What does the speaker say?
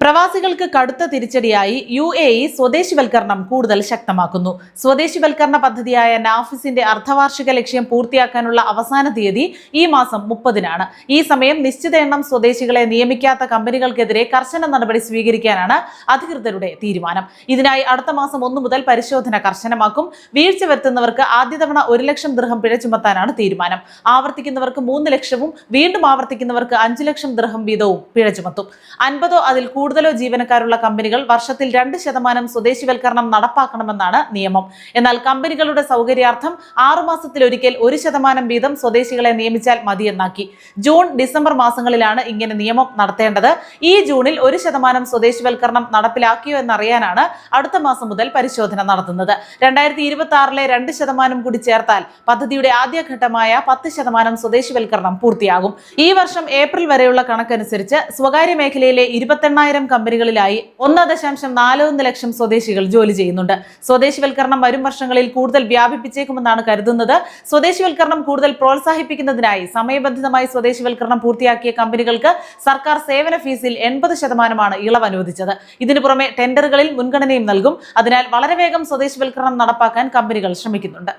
പ്രവാസികൾക്ക് കടുത്ത തിരിച്ചടിയായി യു എ ഇ സ്വദേശിവൽക്കരണം കൂടുതൽ ശക്തമാക്കുന്നു. സ്വദേശിവൽക്കരണ പദ്ധതിയായ നാഫിസിന്റെ അർദ്ധവാർഷിക ലക്ഷ്യം പൂർത്തിയാക്കാനുള്ള അവസാന തീയതി ഈ മാസം മുപ്പതിനാണ്. ഈ സമയം നിശ്ചിത എണ്ണം സ്വദേശികളെ നിയമിക്കാത്ത കമ്പനികൾക്കെതിരെ കർശന നടപടി സ്വീകരിക്കാനാണ് അധികൃതരുടെ തീരുമാനം. ഇതിനായി അടുത്ത മാസം ഒന്നു മുതൽ പരിശോധന കർശനമാക്കും. വീഴ്ച വരുത്തുന്നവർക്ക് ആദ്യ തവണ ഒരു ലക്ഷം ദൃഹം പിഴ ചുമത്താനാണ് തീരുമാനം. ആവർത്തിക്കുന്നവർക്ക് മൂന്ന് ലക്ഷവും വീണ്ടും ആവർത്തിക്കുന്നവർക്ക് അഞ്ചു ലക്ഷം ദൃഹം വീതവും പിഴ ചുമത്തും. അൻപതോ അതിൽ കൂടുതലോ ജീവനക്കാരുള്ള കമ്പനികൾ വർഷത്തിൽ രണ്ട് ശതമാനം സ്വദേശിവൽക്കരണം നടപ്പാക്കണമെന്നാണ് നിയമം. എന്നാൽ കമ്പനികളുടെ സൗകര്യാർത്ഥം ആറുമാസത്തിലൊരിക്കൽ ഒരു ശതമാനം വീതം സ്വദേശികളെ നിയമിച്ചാൽ മതിയെന്നാക്കി. ജൂൺ ഡിസംബർ മാസങ്ങളിലാണ് ഇങ്ങനെ നിയമം നടത്തേണ്ടത്. ഈ ജൂണിൽ ഒരു ശതമാനം സ്വദേശിവൽക്കരണം നടപ്പിലാക്കിയോ എന്നറിയാനാണ് അടുത്ത മാസം മുതൽ പരിശോധന നടത്തുന്നത്. രണ്ടായിരത്തി ഇരുപത്തി ആറിലെ രണ്ട് ശതമാനം കൂടി ചേർത്താൽ പദ്ധതിയുടെ ആദ്യഘട്ടമായ പത്ത് ശതമാനം സ്വദേശിവൽക്കരണം പൂർത്തിയാകും. ഈ വർഷം ഏപ്രിൽ വരെയുള്ള കണക്കനുസരിച്ച് സ്വകാര്യ മേഖലയിലെ ഇരുപത്തെണ്ണായിരം കമ്പനികളിലായി ഒന്ന് ദശാംശം നാല് ഒന്ന് ലക്ഷം സ്വദേശികൾ ജോലി ചെയ്യുന്നുണ്ട്. സ്വദേശിവൽക്കരണം വരും വർഷങ്ങളിൽ കൂടുതൽ വ്യാപിപ്പിച്ചേക്കുമെന്നാണ് കരുതുന്നത്. സ്വദേശിവൽക്കരണം കൂടുതൽ പ്രോത്സാഹിപ്പിക്കുന്നതിനായി സമയബന്ധിതമായി സ്വദേശിവൽക്കരണം പൂർത്തിയാക്കിയ കമ്പനികൾക്ക് സർക്കാർ സേവന ഫീസിൽ എൺപത് ശതമാനമാണ് ഇളവ് അനുവദിച്ചത്. ഇതിനു പുറമെ ടെൻഡറുകളിൽ മുൻഗണനയും നൽകും. അതിനാൽ വളരെ വേഗം സ്വദേശിവൽക്കരണം നടപ്പാക്കാൻ കമ്പനികൾ ശ്രമിക്കുന്നുണ്ട്.